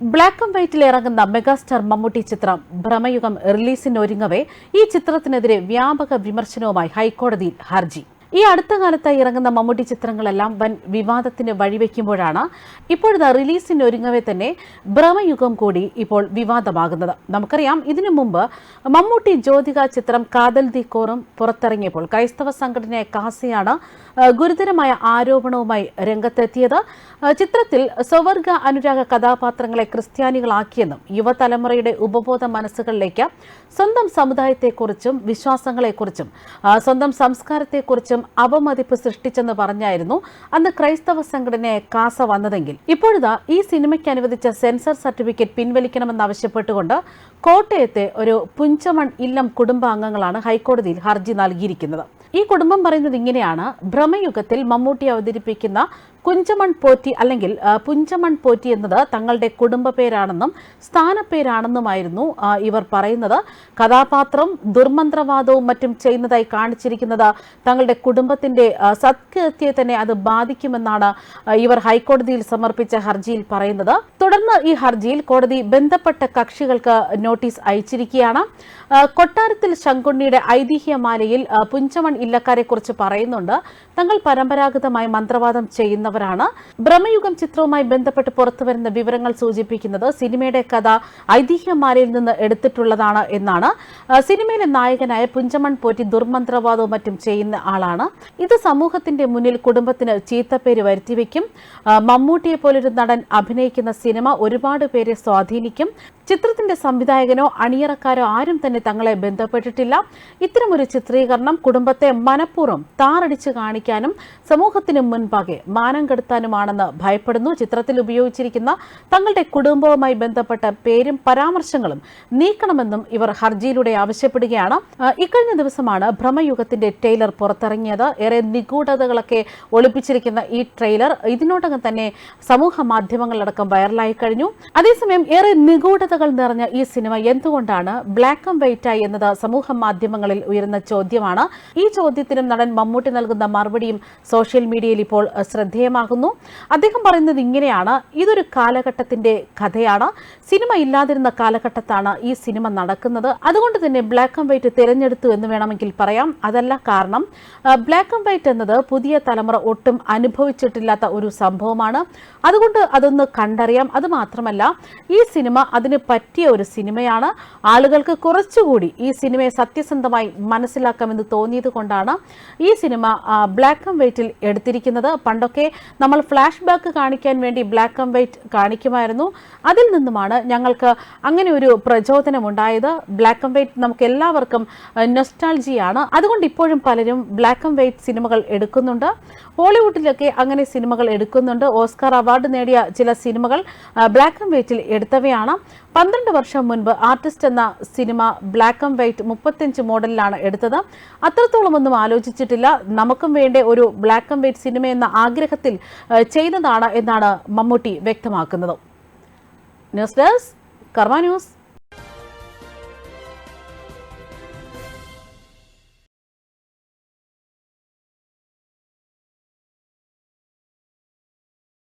Black and വൈറ്റിൽ ഇറങ്ങുന്ന megastar Mammootty ചിത്രം ഭ്രമയുഗം റിലീസിനൊരുങ്ങവേ ഈ ചിത്രത്തിനെതിരെ വ്യാപക വിമർശനവുമായി ഹൈക്കോടതിയിൽ ഹർജി. ഈ അടുത്ത കാലത്തായി ഇറങ്ങുന്ന മമ്മൂട്ടി ചിത്രങ്ങളെല്ലാം വൻ വിവാദത്തിന് വഴിവെക്കുമ്പോഴാണ് ഇപ്പോഴത്തെ റിലീസിന് ഒരുങ്ങവേ തന്നെ ഭ്രമയുഗം കൂടി ഇപ്പോൾ വിവാദമാകുന്നത്. നമുക്കറിയാം ഇതിനു മുമ്പ് മമ്മൂട്ടി ജ്യോതിക ചിത്രം കാതൽ ദി കോറും പുറത്തിറങ്ങിയപ്പോൾ ക്രൈസ്തവ സംഘടനയായ കാസിയാണ് ഗുരുതരമായ ആരോപണവുമായി രംഗത്തെത്തിയത്. ചിത്രത്തിൽ സ്വവർഗ അനുരാഗ കഥാപാത്രങ്ങളെ ക്രിസ്ത്യാനികളാക്കിയെന്നും യുവതലമുറയുടെ ഉപബോധ മനസ്സുകളിലേക്ക് സ്വന്തം സമുദായത്തെക്കുറിച്ചും വിശ്വാസങ്ങളെക്കുറിച്ചും സ്വന്തം സംസ്കാരത്തെക്കുറിച്ചും അവമതിപ്പ് സൃഷ്ടിച്ചെന്ന് പറഞ്ഞായിരുന്നു അന്ന് ക്രൈസ്തവ സംഘടനയെ കാസ വന്നതെങ്കിൽ. ഇപ്പോഴിതാ ഈ സിനിമയ്ക്ക് അനുവദിച്ച സെൻസർ സർട്ടിഫിക്കറ്റ് പിൻവലിക്കണമെന്നാവശ്യപ്പെട്ടുകൊണ്ട് കോട്ടയത്തെ ഒരു പുഞ്ചമൺ ഇല്ലം കുടുംബാംഗങ്ങളാണ് ഹൈക്കോടതിയിൽ ഹർജി നൽകിയിരിക്കുന്നത്. ഈ കുടുംബം പറയുന്നത് ഇങ്ങനെയാണ്. ഭ്രമയുഗത്തിൽ മമ്മൂട്ടി അവതരിപ്പിക്കുന്ന കുഞ്ചമൺ പോറ്റി അല്ലെങ്കിൽ പുഞ്ചമൺ പോറ്റി എന്നത് തങ്ങളുടെ കുടുംബ പേരാണെന്നും സ്ഥാനപ്പേരാണെന്നുമായിരുന്നു ഇവർ പറയുന്നത്. കഥാപാത്രം ദുർമന്ത്രവാദവും മറ്റും ചെയ്യുന്നതായി കാണിച്ചിരിക്കുന്നത് തങ്ങളുടെ കുടുംബത്തിന്റെ സത്കൃത്യത്തെ തന്നെ അത് ബാധിക്കുമെന്നാണ് ഇവർ ഹൈക്കോടതിയിൽ സമർപ്പിച്ച ഹർജിയിൽ പറയുന്നത്. തുടർന്ന് ഈ ഹർജിയിൽ കോടതി ബന്ധപ്പെട്ട കക്ഷികൾക്ക് നോട്ടീസ് അയച്ചിരിക്കുകയാണ്. കൊട്ടാരത്തിൽ ശങ്കുണ്ണിയുടെ ഐതിഹ്യമാലയിൽ പുഞ്ചമൺ ഇല്ലക്കാരെ കുറിച്ച് പറയുന്നുണ്ട്. തങ്ങൾ പരമ്പരാഗതമായി മന്ത്രവാദം ചെയ്യുന്നവരാണ്. ബ്രഹ്മയുഗം ചിത്രവുമായി ബന്ധപ്പെട്ട് പുറത്തുവരുന്ന വിവരങ്ങൾ സൂചിപ്പിക്കുന്നത് സിനിമയുടെ കഥ ഐതിഹ്യമാലയിൽ നിന്ന് എടുത്തിട്ടുള്ളതാണ് എന്നാണ്. സിനിമയിലെ നായകനായ പുഞ്ചമൺ പോറ്റി ദുർമന്ത്രവാദവും മറ്റും ചെയ്യുന്ന ആളാണ്. ഇത് സമൂഹത്തിന്റെ മുന്നിൽ കുടുംബത്തിന് ചീത്തപ്പേര് വരുത്തിവെക്കും. മമ്മൂട്ടിയെ പോലൊരു നടൻ അഭിനയിക്കുന്ന സിനിമ ഒരുപാട് പേരെ സ്വാധീനിക്കും. ചിത്രത്തിന്റെ സംവിധായകനോ അണിയറക്കാരോ ആരും തന്നെ തങ്ങളെ ബന്ധപ്പെട്ടിട്ടില്ല. ഇത്തരമൊരു ചിത്രീകരണം കുടുംബത്തെ മനഃപൂർവം താറടിച്ചു കാണിക്കാനും സമൂഹത്തിന് മുൻപാകെ മാനം കെടുത്താനുമാണെന്ന് ഭയപ്പെടുന്നു. ചിത്രത്തിൽ ഉപയോഗിച്ചിരിക്കുന്ന തങ്ങളുടെ കുടുംബവുമായി ബന്ധപ്പെട്ട പേരും പരാമർശങ്ങളും നീക്കണമെന്നും ഇവർ ഹർജിയിലൂടെ ആവശ്യപ്പെടുകയാണ്. ഇക്കഴിഞ്ഞ ദിവസമാണ് ഭ്രമയുഗത്തിന്റെ ട്രെയിലർ പുറത്തിറങ്ങിയത്. ഏറെ നിഗൂഢതകളൊക്കെ ഒളിപ്പിച്ചിരിക്കുന്ന ഈ ട്രെയിലർ ഇതിനോടകം തന്നെ സമൂഹ മാധ്യമങ്ങളിലടക്കം വൈറലായി കഴിഞ്ഞു. അതേസമയം ഏറെ നിഗൂഢതകൾ നിറഞ്ഞ ഈ സിനിമ എന്തുകൊണ്ടാണ് ബ്ലാക്ക് ആൻഡ് വൈറ്റ് ആയി എന്നത് സമൂഹ മാധ്യമങ്ങളിൽ ഉയരുന്ന ചോദ്യമാണ്. ഈ ചോദ്യത്തിനും നടൻ മമ്മൂട്ടി നൽകുന്ന മറുപടിയും സോഷ്യൽ മീഡിയയിൽ ഇപ്പോൾ ശ്രദ്ധേയമാകുന്നു. അദ്ദേഹം പറയുന്നത് ഇങ്ങനെയാണ്. ഇതൊരു കാലഘട്ടത്തിന്റെ കഥയാണ്. സിനിമ ഇല്ലാതിരുന്ന കാലഘട്ടത്താണ് ഈ സിനിമ നടക്കുന്നത്. അതുകൊണ്ട് തന്നെ ബ്ലാക്ക് ആൻഡ് വൈറ്റ് തിരഞ്ഞെടുത്തു എന്ന് വേണമെങ്കിൽ പറയാം. അതല്ല കാരണം ബ്ലാക്ക് ആൻഡ് വൈറ്റ് എന്നത് പുതിയ തലമുറ ഒട്ടും അനുഭവിച്ചിട്ടില്ലാത്ത ഒരു സംഭവമാണ്. അതുകൊണ്ട് അതൊന്ന് കണ്ടറിയാം. അത് മാത്രമല്ല ഈ സിനിമ അതിന് പറ്റിയ ഒരു സിനിമയാണ്. ആളുകൾക്ക് കുറച്ചുകൂടി ഈ സിനിമയെ സത്യസന്ധമായി മനസ്സിലാക്കാമെന്ന് തോന്നിയത് കൊണ്ടാണ് ഈ സിനിമ ബ്ലാക്ക് ആൻഡ് വൈറ്റിൽ എടുത്തിരിക്കുന്നത്. പണ്ടൊക്കെ നമ്മൾ ഫ്ലാഷ് ബാക്ക് കാണിക്കാൻ വേണ്ടി ബ്ലാക്ക് ആൻഡ് വൈറ്റ് കാണിക്കുമായിരുന്നു. അതിൽ നിന്നുമാണ് ഞങ്ങൾക്ക് അങ്ങനെ ഒരു പ്രചോദനം ഉണ്ടായത് ബ്ലാക്ക് ആൻഡ് വൈറ്റ് നമുക്ക് എല്ലാവർക്കും നൊസ്റ്റാൾജിയാണ് അതുകൊണ്ട് ഇപ്പോഴും പലരും ബ്ലാക്ക് ആൻഡ് വൈറ്റ് സിനിമകൾ എടുക്കുന്നുണ്ട്. ഹോളിവുഡിലൊക്കെ അങ്ങനെ സിനിമകൾ എടുക്കുന്നുണ്ട്. ഓസ്കാർ അവാർഡ് നേടിയ ചില സിനിമകൾ ബ്ലാക്ക് ആൻഡ് വൈറ്റിൽ എടുത്തവയാണ്. പന്ത്രണ്ട് വർഷം മുൻപ് ആർട്ടിസ്റ്റ് എന്ന സിനിമ ബ്ലാക്ക് ആൻഡ് വൈറ്റ് മുപ്പത്തിയഞ്ച് മോഡലിലാണ് എടുത്തത്. അത്രത്തോളം ഒന്നും ആലോചിച്ചിട്ടില്ല. നമുക്കും വേണ്ട ഒരു ബ്ലാക്ക് ആൻഡ് വൈറ്റ് സിനിമ എന്ന ആഗ്രഹത്തിൽ ചെയ്തതാണ് എന്നാണ് മമ്മൂട്ടി വ്യക്തമാക്കുന്നത്. News desk Karma news.